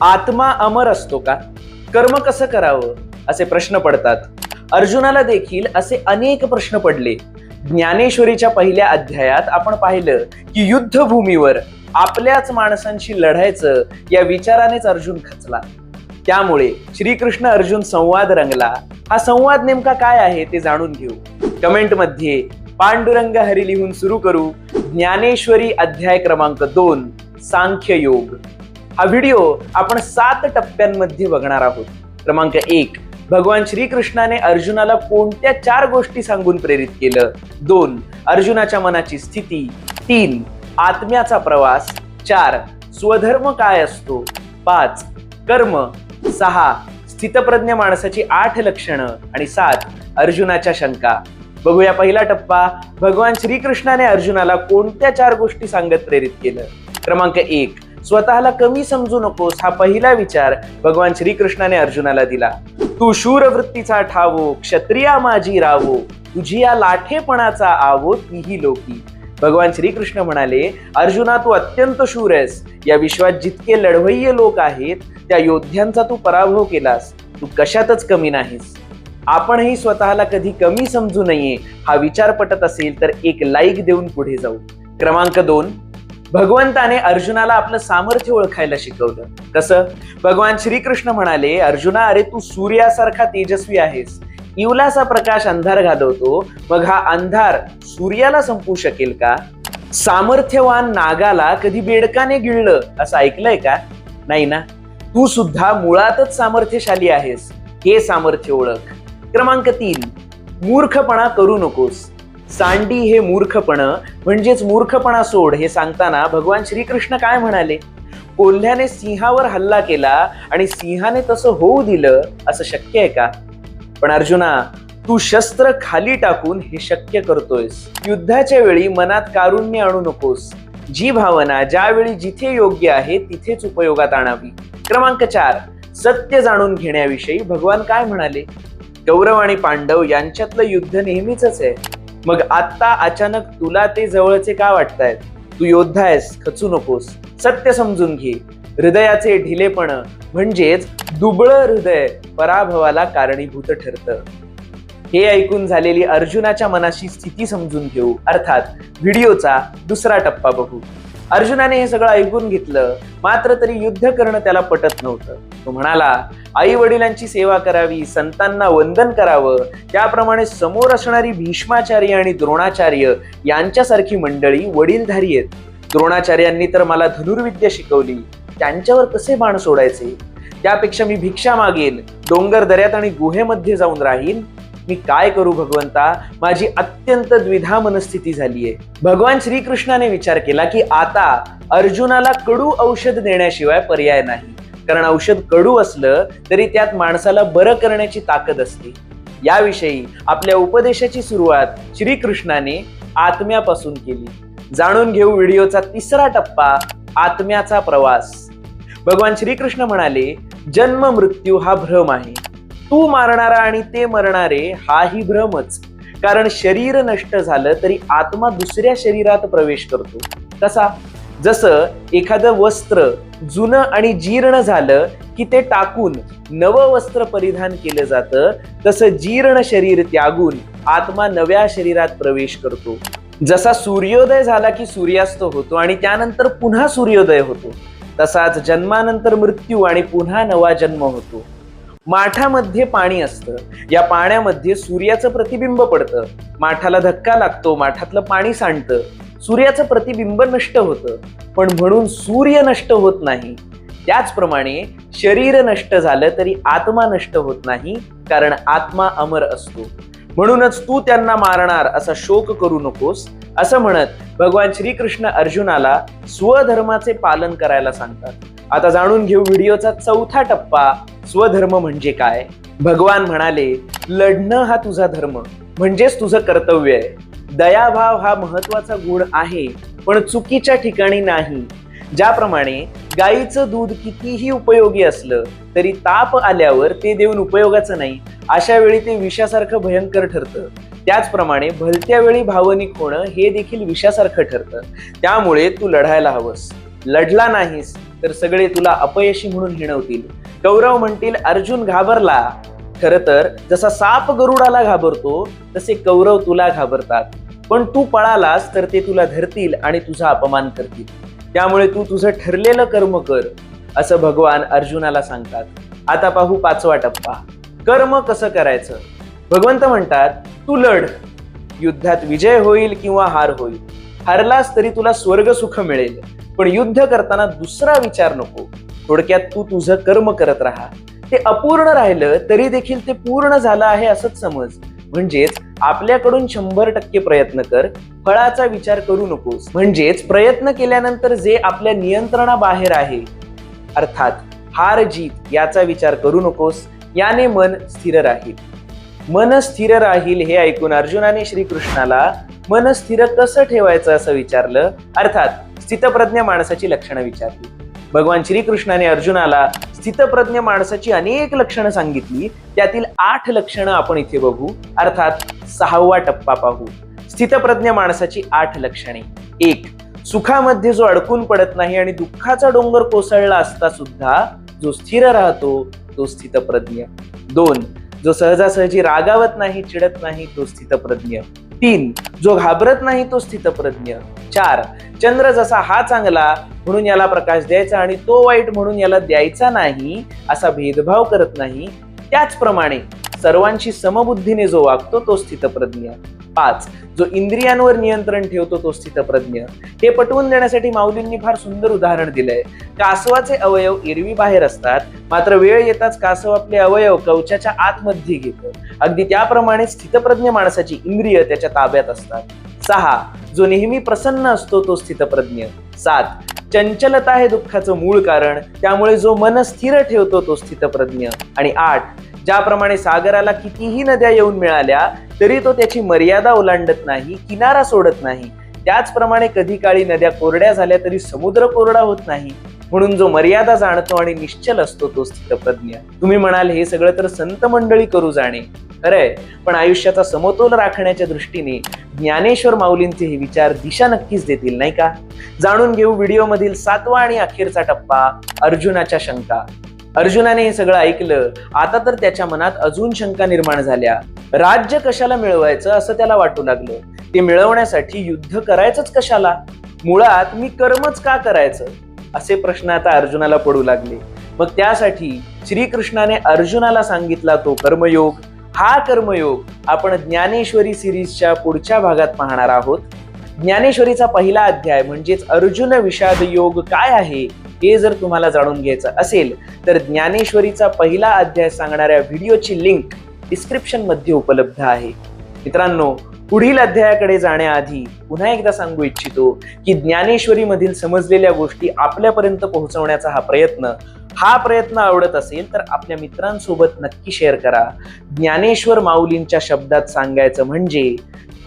आत्मा अमर असतो का? कर्म कसं करावं? असे प्रश्न पडतात. अर्जुनाला देखील असे अनेक प्रश्न पडले. ज्ञानेश्वरीच्या पहिल्या अध्यायात आपण पाहिलं की युद्धभूमीवर आपल्याच माणसांशी लढायचं या विचारानेच अर्जुन खचला. त्यामुळे श्रीकृष्ण अर्जुन संवाद रंगला. हा संवाद नेमका काय आहे ते जाणून घेऊ. कमेंटमध्ये पांडुरंग हरी लिहून सुरू करू. ज्ञानेश्वरी अध्याय क्रमांक दोन सांख्य योग. हा व्हिडिओ आपण सात टप्प्यांमध्ये बघणार आहोत. क्रमांक एक भगवान श्रीकृष्णाने अर्जुनाला कोणत्या चार गोष्टी सांगून प्रेरित केलं? दोन अर्जुनाच्या मनाची स्थिती. तीन आत्म्याचा प्रवास. चार स्वधर्म काय असतो? पाच कर्म. सहा स्थितप्रज्ञ माणसाची आठ लक्षणं. आणि सात अर्जुनाच्या शंका. बघूया पहिला टप्पा. भगवान श्रीकृष्णाने अर्जुनाला कोणत्या चार गोष्टी सांगत प्रेरित केलं? क्रमांक एक स्वतःला कमी समजू नकोस हा पहिला विचार भगवान श्रीकृष्णाने अर्जुनाला दिला. तू शूरवृत्तीचा ठावो क्षत्रिया माझी रावो तुझी या लाठेपणाचा आवो तीही लोकी. भगवान श्रीकृष्ण म्हणाले अर्जुना तू अत्यंत शूर आहेस. या विश्वात जितके लढवय्य लोक आहेत त्या योद्ध्यांचा तू पराभव केलास. तू कशातच कमी नाहीस. आपणही स्वतःला कधी कमी समजू नये हा विचार पटत असेल तर एक लाईक देऊन पुढे जाऊ. क्रमांक दोन. भगवंताने अर्जुनाला आपलं सामर्थ्य ओळखायला शिकवलं. कसं? भगवान श्रीकृष्ण म्हणाले अर्जुना अरे तू सूर्यासारखा तेजस्वी आहेस. इवलासा प्रकाश अंधार घालवतो मग हा अंधार सूर्याला संपू शकेल का? सामर्थ्यवान नागाला कधी बेडकाने गिळलं असं ऐकलंय का? नाही ना? तू सुद्धा मुळातच सामर्थ्यशाली आहेस. हे सामर्थ्य ओळख. क्रमांक तीन. मूर्खपणा करू नकोस. सांडी हे मूर्खपण म्हणजेच मूर्खपणा सोड हे सांगताना भगवान श्रीकृष्ण काय म्हणाले? कोल्ह्याने सिंहावर हल्ला केला आणि सिंहाने तसं होऊ दिलं असं शक्य आहे का? पण अर्जुना तू शस्त्र खाली टाकून हे शक्य करतोयस. युद्धाच्या वेळी मनात कारुण्य आणू नकोस. जी भावना ज्यावेळी जिथे योग्य आहे तिथेच उपयोगात आणावी. क्रमांक चार सत्य जाणून घेण्याविषयी भगवान काय म्हणाले? कौरव आणि पांडव यांच्यातलं युद्ध नेहमीच आहे. मग आता अचानक तुला ते जवळचे का वाटतायत? तू योद्धा आहेस खचू नकोस. सत्य समजून घे. हृदयाचे ढिलेपण म्हणजेच दुबळ हृदय पराभवाला कारणीभूत ठरतं. हे ऐकून झालेली अर्जुनाच्या मनाची स्थिती समजून घेऊ. अर्थात व्हिडिओचा दुसरा टप्पा बघू. अर्जुनाने हे सगळं ऐकून घेतलं. मात्र तरी युद्ध करणं त्याला पटत नव्हतं. तो म्हणाला आई वडिलांची सेवा करावी संतांना वंदन करावं. त्याप्रमाणे समोर असणारी भीष्माचार्य आणि द्रोणाचार्य यांच्यासारखी मंडळी वडीलधारी आहेत. द्रोणाचार्यांनी तर मला धनुर्विद्या शिकवली. त्यांच्यावर कसे बाण सोडायचे? त्यापेक्षा मी भिक्षा मागेन. डोंगर दऱ्यात आणि गुहेमध्ये जाऊन राहीन. मी काय करू भगवंता? माझी अत्यंत द्विधा मनस्थिती झालीये. भगवान श्रीकृष्णाने विचार केला की आता अर्जुनाला कडू औषध देण्याशिवाय पर्याय नाही. कारण औषध कडू असलं तरी त्यात माणसाला बरं करण्याची ताकद असते. याविषयी आपल्या उपदेशाची सुरुवात श्रीकृष्णाने आत्म्यापासून केली. जाणून घेऊ व्हिडिओचा तिसरा टप्पा आत्म्याचा प्रवास. भगवान श्रीकृष्ण म्हणाले जन्म मृत्यू हा भ्रम आहे. तू मारणारा आणि ते मरणारे हाही भ्रमच. कारण शरीर नष्ट झालं तरी आत्मा दुसऱ्या शरीरात प्रवेश करतो. कसा? जसं एखादं वस्त्र जुनं आणि जीर्ण झालं की ते टाकून नवं वस्त्र परिधान केलं जातं तसं जीर्ण शरीर त्यागून आत्मा नव्या शरीरात प्रवेश करतो. जसा सूर्योदय झाला की सूर्यास्त होतो आणि त्यानंतर पुन्हा सूर्योदय होतो तसाच जन्मानंतर मृत्यू आणि पुन्हा नवा जन्म होतो. माठामध्ये पाणी असतं. या पाण्यामध्ये सूर्याचं प्रतिबिंब पडतं. माठाला धक्का लागतो माठातलं पाणी सांडतं. सूर्याचं प्रतिबिंब नष्ट होतं. पण म्हणून सूर्य नष्ट होत नाही. त्याचप्रमाणे शरीर नष्ट झालं तरी आत्मा नष्ट होत नाही कारण आत्मा अमर असतो. म्हणूनच तू त्यांना मारणार असा शोक करू नकोस असं म्हणत भगवान श्रीकृष्ण अर्जुनाला स्वधर्माचे पालन करायला सांगतात. आता जाणून घेऊ व्हिडिओचा चौथा टप्पा स्वधर्म म्हणजे काय? भगवान म्हणाले लढणं हा तुझा धर्म म्हणजेच तुझं कर्तव्य आहे. दयाभाव हा महत्त्वाचा गुण आहे पण चुकीच्या ठिकाणी नाही. ज्याप्रमाणे गाईचं दूध कितीही उपयोगी असलं तरी ताप आल्यावर ते देऊन उपयोगाचं नाही अशा वेळी ते विषासारखं भयंकर ठरतं. त्याचप्रमाणे भलत्या वेळी भावनिक होणं हे देखील विषासारखं ठरतं. त्यामुळे तू लढायला हवंस. लढला नाहीस तर सगळे तुला अपयशी म्हणून हिणवतील. कौरव म्हणतील अर्जुन घाबरला. खर तर जसा साप गरुडाला घाबरतो तसे कौरव तुला घाबरतात. पण तू पळालास तर ते तुला धरतील आणि तुझा अपमान करतील. त्यामुळे तू तुझं ठरलेलं कर्म कर असं भगवान अर्जुनाला सांगतात. आता पाहू पाचवा टप्पा. कर्म कसं करायचं? भगवंत म्हणतात तू लढ. युद्धात विजय होईल किंवा हार होईल. हारलास तरी तुला स्वर्ग सुख मिळेल. पण युद्ध करताना दुसरा विचार नको. थोडक्यात तू तुझं कर्म करत राहा. ते अपूर्ण राहिलं तरी देखील ते पूर्ण झालं आहे असंच समज. म्हणजेच आपल्याकडून शंभर टक्के प्रयत्न कर फळाचा विचार करू नकोस. म्हणजेच प्रयत्न केल्यानंतर जे आपल्या नियंत्रणाबाहेर आहे अर्थात हार जीत याचा विचार करू नकोस. याने मन स्थिर राहील. मन स्थिर राहील हे ऐकून अर्जुनाने श्रीकृष्णाला मन स्थिर कसं ठेवायचं असं विचारलं? अर्थात स्थितप्रज्ञ माणसाची लक्षणं विचारली. भगवान श्रीकृष्णाने अर्जुनाला स्थितप्रज्ञ माणसाची अनेक लक्षणं सांगितली. त्यातील आठ लक्षणं आपण इथे बघू. अर्थात सहावा टप्पा पाहू. स्थितप्रज्ञ माणसाची आठ लक्षणे. एक सुखामध्ये जो अडकून पडत नाही आणि दुःखाचा डोंगर कोसळला असता सुद्धा जो स्थिर राहतो तो स्थितप्रज्ञ. दोन जो सहजासहजी रागावत नाही चिडत नाही तो स्थितप्रज्ञ. तीन जो घाबरत नाही तो स्थितप्रज्ञ. चार चंद्र जसा हा चांगला म्हणून याला प्रकाश द्यायचा आणि तो वाईट म्हणून याला द्यायचा नाही असा भेदभाव करत नाही. त्याचप्रमाणे सर्वांशी समबुद्धीने जो वागतो तो स्थितप्रज्ञ. पाच. जो इंद्रियांवर नियंत्रण ठेवतो तो स्थितप्रज्ञ. हे पटवून देण्यासाठी माऊलींनी फार सुंदर उदाहरण दिलंय. कासवाचे अवयव एरवी बाहेर असतात. मात्र वेळ येताच कासव आपले अवयव कवचाच्या आतमध्ये घेतो. अगदी त्याप्रमाणे स्थितप्रज्ञ माणसाची इंद्रिय त्याच्या ताब्यात असतात. सहा. जो नेहमी प्रसन्न असतो तो स्थितप्रज्ञ. सात. चंचलता हे दुःखाचं मूळ कारण. त्यामुळे जो मन स्थिर ठेवतो तो स्थितप्रज्ञ. आणि आठ ज्याप्रमाणे सागराला कितीही नद्या येऊन मिळाल्या तरी तो त्याची मर्यादा ओलांडत नाही किनारा सोडत नाही. त्याचप्रमाणे कधी काळी नद्या कोरड्या झाल्या तरी समुद्र कोरडा होत नाही. म्हणून जो मर्यादा जाणतो आणि निश्चल असतो तो स्थितप्रज्ञ. तुम्ही म्हणाल हे सगळं तर संत मंडळी करू जाणे. खरंय. पण आयुष्याचा समतोल राखण्याच्या दृष्टीने ज्ञानेश्वर माऊलींचे हे विचार दिशा नक्कीच देतील नाही का? जाणून घेऊ व्हिडिओ मधील सातवा आणि अखेरचा टप्पा अर्जुनाच्या शंका. अर्जुनाने हे सगळं ऐकलं आता तर त्याच्या मनात अजून शंका निर्माण झाल्या. राज्य कशाला मिळवायचं असं त्याला वाटू लागलं. ते मिळवण्यासाठी युद्ध करायचंच कशाला? मुळात मी कर्मच का करायचं? असे प्रश्न आता अर्जुनाला पडू लागले. मग त्यासाठी श्रीकृष्णाने अर्जुनाला सांगितला तो कर्मयोग हा कर्मयोग आपण ज्ञानेश्वरी सिरीजच्या पुढच्या भागात पाहणार आहोत. ज्ञानेश्वरीचा पहिला अध्याय म्हणजेच अर्जुन विषाद योग काय आहे हे जर तुम्हाला जाणून घ्यायचं असेल तर ज्ञानेश्वरीचा पहिला अध्याय सांगणाऱ्या व्हिडिओची लिंक डिस्क्रिप्शनमध्ये उपलब्ध आहे. मित्रांनो पुढील अध्यायाकडे जाण्याआधी पुन्हा एकदा सांगू इच्छितो की ज्ञानेश्वरीमधील समजलेल्या गोष्टी आपल्यापर्यंत पोहोचवण्याचा हा प्रयत्न हा प्रयत्न आवडत असेल तर आपल्या मित्रांसोबत नक्की शेअर करा. ज्ञानेश्वर माऊलींच्या शब्दात सांगायचं म्हणजे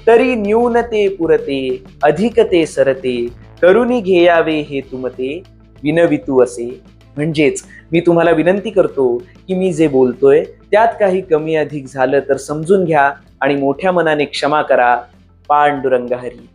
तरी न्यूनते पुरते अधिकते सरते करुणी घेयावे हे तुमते विनवितू असे. म्हणजेच मी तुम्हाला विनंती करतो की मी जे बोलतोय त्यात काही कमी अधिक झालं तर समजून घ्या आणि मोठ्या मनाने क्षमा करा. पांडुरंग हरी.